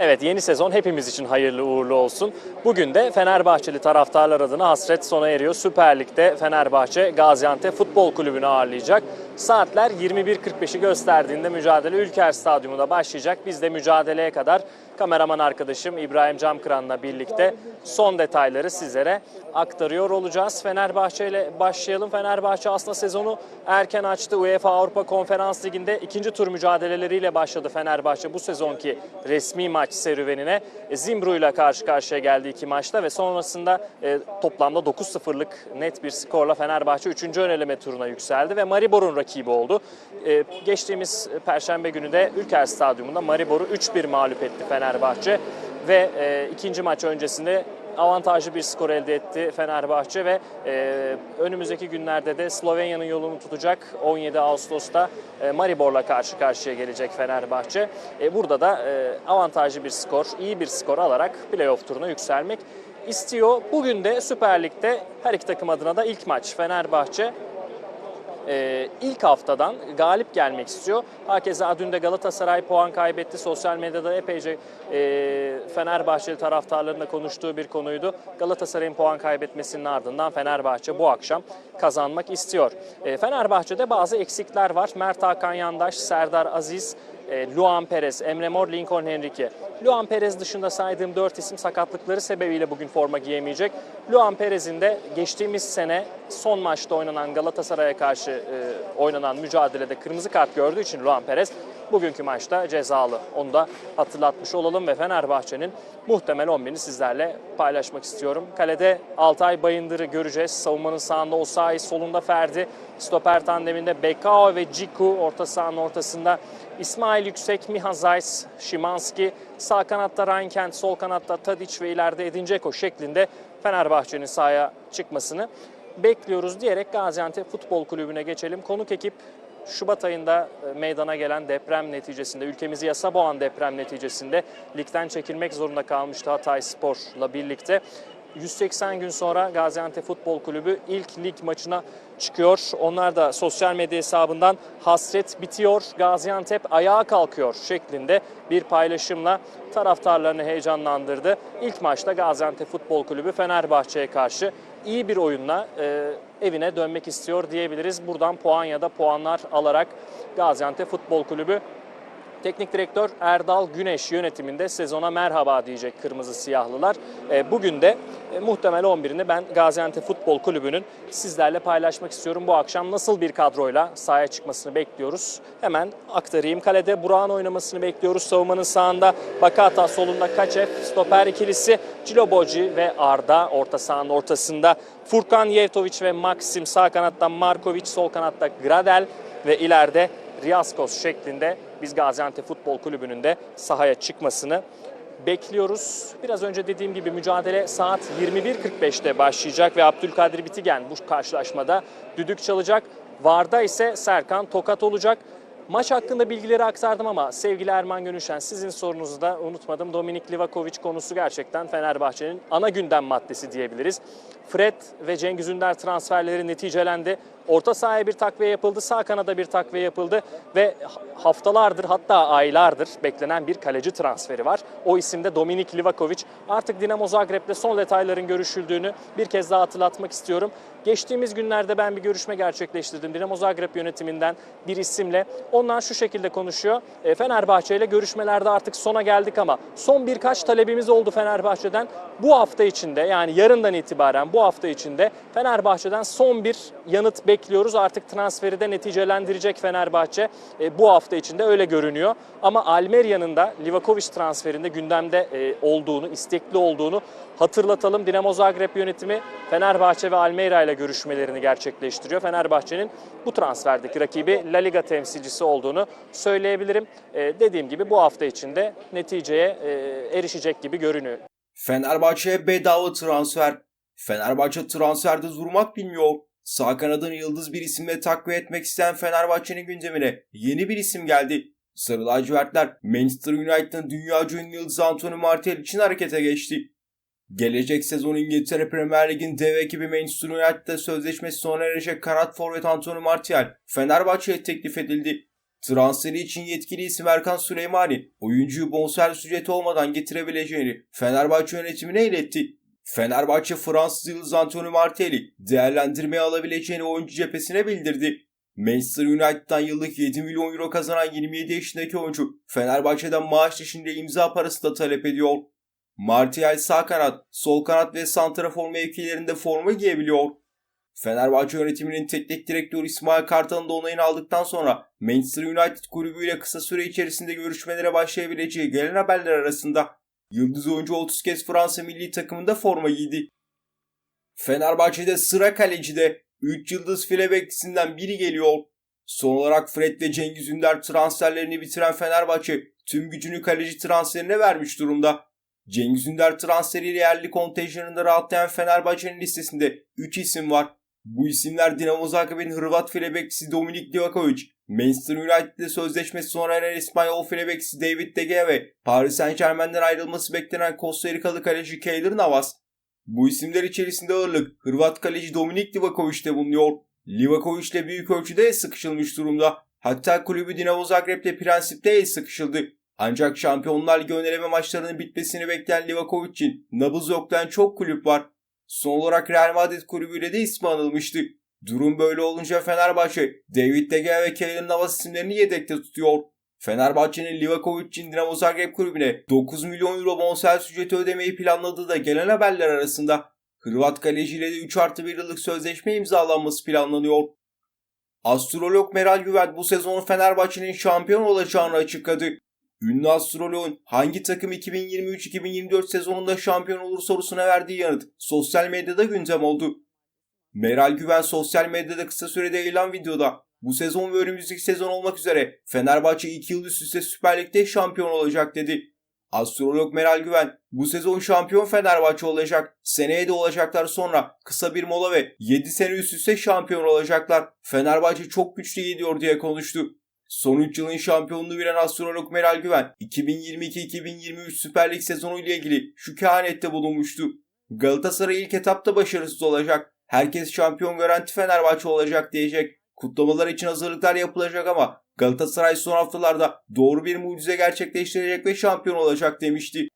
Evet yeni sezon hepimiz için hayırlı uğurlu olsun. Bugün de Fenerbahçeli taraftarlar adına hasret sona eriyor. Süper Lig'de Fenerbahçe Gaziantep Futbol Kulübü'nü ağırlayacak. Saatler 21.45'i gösterdiğinde mücadele Ülker Stadyumunda başlayacak. Biz de mücadeleye kadar kameraman arkadaşım İbrahim Camkıran'la birlikte son detayları sizlere aktarıyor olacağız. Fenerbahçe ile başlayalım. Fenerbahçe aslında sezonu erken açtı. UEFA Avrupa Konferans Ligi'nde ikinci tur mücadeleleriyle başladı Fenerbahçe bu sezonki resmi maç serüvenine. E, Zimbru ile karşı karşıya geldi iki maçta ve sonrasında e, toplamda 9-0'lık net bir skorla Fenerbahçe 3. ön turuna yükseldi ve Maribor'un rakibi oldu. E, geçtiğimiz Perşembe günü de Ülker Stadyumunda Maribor'u 3-1 mağlup etti Fenerbahçe ve e, ikinci maç öncesinde avantajlı bir skor elde etti Fenerbahçe ve e, önümüzdeki günlerde de Slovenya'nın yolunu tutacak 17 Ağustos'ta e, Maribor'la karşı karşıya gelecek Fenerbahçe. E, burada da e, avantajlı bir skor, iyi bir skor alarak playoff turuna yükselmek istiyor. Bugün de Süper Lig'de her iki takım adına da ilk maç Fenerbahçe e, ilk haftadan galip gelmek istiyor. Hakeza dün de Galatasaray puan kaybetti. Sosyal medyada epeyce e, Fenerbahçeli taraftarların da konuştuğu bir konuydu. Galatasaray'ın puan kaybetmesinin ardından Fenerbahçe bu akşam kazanmak istiyor. E, Fenerbahçe'de bazı eksikler var. Mert Hakan Yandaş, Serdar Aziz, e, Luan Perez, Emre Mor, Lincoln Henrique. Luan Perez dışında saydığım 4 isim sakatlıkları sebebiyle bugün forma giyemeyecek. Luan Perez'in de geçtiğimiz sene son maçta oynanan Galatasaray'a karşı e, oynanan mücadelede kırmızı kart gördüğü için Luan Perez bugünkü maçta cezalı. Onu da hatırlatmış olalım ve Fenerbahçe'nin muhtemel 11'ini sizlerle paylaşmak istiyorum. Kalede Altay Bayındır'ı göreceğiz. Savunmanın sağında Osayi, solunda Ferdi. Stoper tandeminde Bekao ve Ciku orta sahanın ortasında İsmail Yüksek, Miha Zayt, Şimanski, sağ kanatta Rainkent, sol kanatta Tadic ve ileride Edin Dzeko şeklinde Fenerbahçe'nin sahaya çıkmasını bekliyoruz diyerek Gaziantep Futbol Kulübü'ne geçelim. Konuk ekip Şubat ayında e, meydana gelen deprem neticesinde, ülkemizi yasa boğan deprem neticesinde ligden çekilmek zorunda kalmıştı Hatay Spor'la birlikte. 180 gün sonra Gaziantep Futbol Kulübü ilk lig maçına çıkıyor. Onlar da sosyal medya hesabından hasret bitiyor, Gaziantep ayağa kalkıyor şeklinde bir paylaşımla taraftarlarını heyecanlandırdı. İlk maçta Gaziantep Futbol Kulübü Fenerbahçe'ye karşı iyi bir oyunla e, evine dönmek istiyor diyebiliriz. Buradan puan ya da puanlar alarak Gaziantep Futbol Kulübü Teknik direktör Erdal Güneş yönetiminde sezona merhaba diyecek Kırmızı Siyahlılar. E, bugün de e, muhtemel 11'ini ben Gaziantep Futbol Kulübü'nün sizlerle paylaşmak istiyorum. Bu akşam nasıl bir kadroyla sahaya çıkmasını bekliyoruz. Hemen aktarayım. Kalede Burak'ın oynamasını bekliyoruz. Savunmanın sağında Bakata, solunda Kaçev, stoper ikilisi Ciloboci ve Arda orta sahanın ortasında. Furkan Yevtoviç ve Maxim sağ kanatta Markovic, sol kanatta Gradel ve ileride Riaskos şeklinde biz Gaziantep Futbol Kulübü'nün de sahaya çıkmasını bekliyoruz. Biraz önce dediğim gibi mücadele saat 21.45'te başlayacak ve Abdülkadir Bitigen bu karşılaşmada düdük çalacak. Varda ise Serkan Tokat olacak. Maç hakkında bilgileri aktardım ama sevgili Erman Gönüşen sizin sorunuzu da unutmadım. Dominik Livakovic konusu gerçekten Fenerbahçe'nin ana gündem maddesi diyebiliriz. Fred ve Cengiz Ünder transferleri neticelendi. Orta sahaya bir takviye yapıldı, sağ kanada bir takviye yapıldı ve haftalardır hatta aylardır beklenen bir kaleci transferi var. O isimde Dominik Livakovic. Artık Dinamo Zagreb'de son detayların görüşüldüğünü bir kez daha hatırlatmak istiyorum. Geçtiğimiz günlerde ben bir görüşme gerçekleştirdim Dinamo Zagreb yönetiminden bir isimle. Onlar şu şekilde konuşuyor. E, Fenerbahçe ile görüşmelerde artık sona geldik ama son birkaç talebimiz oldu Fenerbahçe'den. Bu hafta içinde yani yarından itibaren bu hafta içinde Fenerbahçe'den son bir yanıt bekliyoruz. Artık transferi de neticelendirecek Fenerbahçe e, bu hafta içinde öyle görünüyor. Ama Almeria'nın da Livakovic transferinde gündemde e, olduğunu, istekli olduğunu hatırlatalım. Dinamo Zagreb yönetimi Fenerbahçe ve Almeria ile görüşmelerini gerçekleştiriyor. Fenerbahçe'nin bu transferdeki rakibi La Liga temsilcisi olduğunu söyleyebilirim. E, dediğim gibi bu hafta içinde neticeye e, erişecek gibi görünüyor. Fenerbahçe'ye bedava transfer. Fenerbahçe transferde durmak bilmiyor. Sağ kanadını yıldız bir isimle takviye etmek isteyen Fenerbahçe'nin gündemine yeni bir isim geldi. Sarı lacivertler Manchester United'ın dünyaca ünlü yıldızı Anthony Martial için harekete geçti. Gelecek sezon İngiltere Premier Lig'in dev ekibi Manchester United'da sözleşmesi sona erecek kanat forvet Anthony Martial Fenerbahçe'ye teklif edildi. Transferi için yetkili isim Erkan Süleymani, oyuncuyu bonservis ücreti olmadan getirebileceğini Fenerbahçe yönetimine iletti. Fenerbahçe Fransız yıldız Anthony Martial'i değerlendirmeye alabileceğini oyuncu cephesine bildirdi. Manchester United'dan yıllık 7 milyon euro kazanan 27 yaşındaki oyuncu Fenerbahçe'den maaş dışında imza parası da talep ediyor. Martial sağ kanat, sol kanat ve santrafor mevkilerinde forma giyebiliyor. Fenerbahçe yönetiminin teknik direktörü İsmail Kartal'ın da onayını aldıktan sonra Manchester United kulübüyle kısa süre içerisinde görüşmelere başlayabileceği gelen haberler arasında Yıldız oyuncu 30 kez Fransa milli takımında forma giydi. Fenerbahçe'de sıra kalecide 3 yıldız file beklisinden biri geliyor. Son olarak Fred ve Cengiz Ünder transferlerini bitiren Fenerbahçe tüm gücünü kaleci transferine vermiş durumda. Cengiz Ünder transferiyle yerli kontenjanında rahatlayan Fenerbahçe'nin listesinde 3 isim var. Bu isimler Dinamo Zagreb'in Hırvat file beklisi Dominik Livakovic, Manchester United'le sözleşmesi sona eren İspanyol file beklisi David De Gea ve Paris Saint Germain'den ayrılması beklenen Costa Rikalı kaleci Keylor Navas. Bu isimler içerisinde ağırlık Hırvat kaleci Dominik Livakovic'te bulunuyor. Livakovic ile büyük ölçüde sıkışılmış durumda. Hatta kulübü Dinamo Zagreb'le prensipte el sıkışıldı. Ancak Şampiyonlar Ligi öneleme maçlarının bitmesini bekleyen Livakovic için nabız yoklayan çok kulüp var. Son olarak Real Madrid kulübüyle de ismi anılmıştı. Durum böyle olunca Fenerbahçe, David De Gea ve Keylor Navas isimlerini yedekte tutuyor. Fenerbahçe'nin Livakovic için Dinamo Zagreb kulübüne 9 milyon euro bonservis ücreti ödemeyi planladığı da gelen haberler arasında. Hırvat kaleciyle de 3 artı 1 yıllık sözleşme imzalanması planlanıyor. Astrolog Meral Güven bu sezon Fenerbahçe'nin şampiyon olacağını açıkladı. Ünlü astroloğun hangi takım 2023-2024 sezonunda şampiyon olur sorusuna verdiği yanıt sosyal medyada gündem oldu. Meral Güven sosyal medyada kısa sürede yayılan videoda bu sezon ve önümüzdeki sezon olmak üzere Fenerbahçe 2 yıl üst üste Süper Lig'de şampiyon olacak dedi. Astrolog Meral Güven bu sezon şampiyon Fenerbahçe olacak. Seneye de olacaklar sonra kısa bir mola ve 7 sene üst üste şampiyon olacaklar. Fenerbahçe çok güçlü gidiyor diye konuştu. Son 3 yılın şampiyonluğu veren astrolog Meral Güven 2022-2023 Süper Lig sezonu ile ilgili şu kehanette bulunmuştu. Galatasaray ilk etapta başarısız olacak. Herkes şampiyon garanti Fenerbahçe olacak diyecek. Kutlamalar için hazırlıklar yapılacak ama Galatasaray son haftalarda doğru bir mucize gerçekleştirecek ve şampiyon olacak demişti.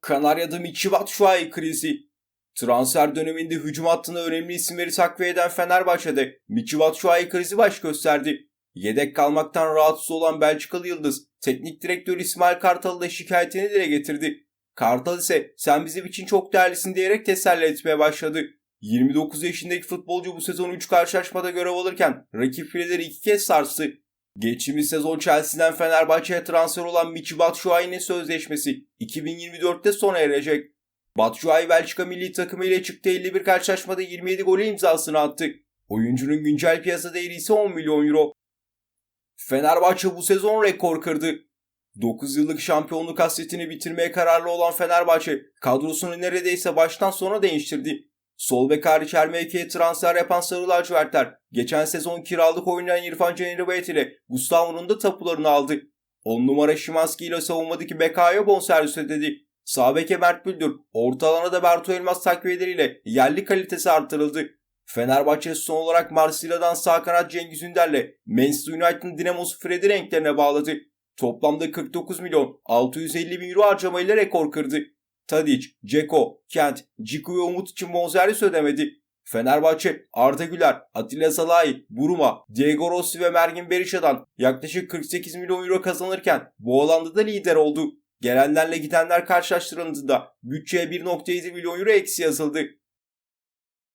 Kanarya'da Michy Batshuayi krizi. Transfer döneminde hücum hattına önemli isimleri takviye eden Fenerbahçe'de Michy Batshuayi krizi baş gösterdi. Yedek kalmaktan rahatsız olan Belçikalı Yıldız, teknik direktör İsmail Kartal'ı da şikayetini dile getirdi. Kartal ise sen bizim için çok değerlisin diyerek teselli etmeye başladı. 29 yaşındaki futbolcu bu sezon 3 karşılaşmada görev alırken rakip fileleri 2 kez sarstı. Geçtiğimiz sezon Chelsea'den Fenerbahçe'ye transfer olan Michy Batshuayi'nin sözleşmesi 2024'te sona erecek. Batshuayi Belçika milli takımı ile çıktığı 51 karşılaşmada 27 golü imzasını attı. Oyuncunun güncel piyasa değeri ise 10 milyon euro. Fenerbahçe bu sezon rekor kırdı. 9 yıllık şampiyonluk hasretini bitirmeye kararlı olan Fenerbahçe kadrosunu neredeyse baştan sona değiştirdi. Sol bek hariç her mevkiye transfer yapan Sarı Lacivertler geçen sezon kiralık oynayan İrfan Can Erbeyt ile Gustavo'nun da tapularını aldı. 10 numara Şimanski ile savunmadaki Bekayo bonservis ödedi. Sağ beke Mert Büldür, orta alana da Berto Elmas takviyeleriyle yerli kalitesi artırıldı. Fenerbahçe son olarak Marsilya'dan sağ kanat Cengiz Ünder'le Manchester United'ın Dinamosu Fred'i renklerine bağladı. Toplamda 49 milyon 650 bin euro harcamayla rekor kırdı. Tadic, Ceko, Kent, Ciku ve Umut için bonservis ödemedi. Fenerbahçe, Arda Güler, Atilla Salahi, Buruma, Diego Rossi ve Mergin Berisha'dan yaklaşık 48 milyon euro kazanırken bu alanda da lider oldu. Gelenlerle gidenler karşılaştırıldığında bütçeye 1.7 milyon euro eksi yazıldı.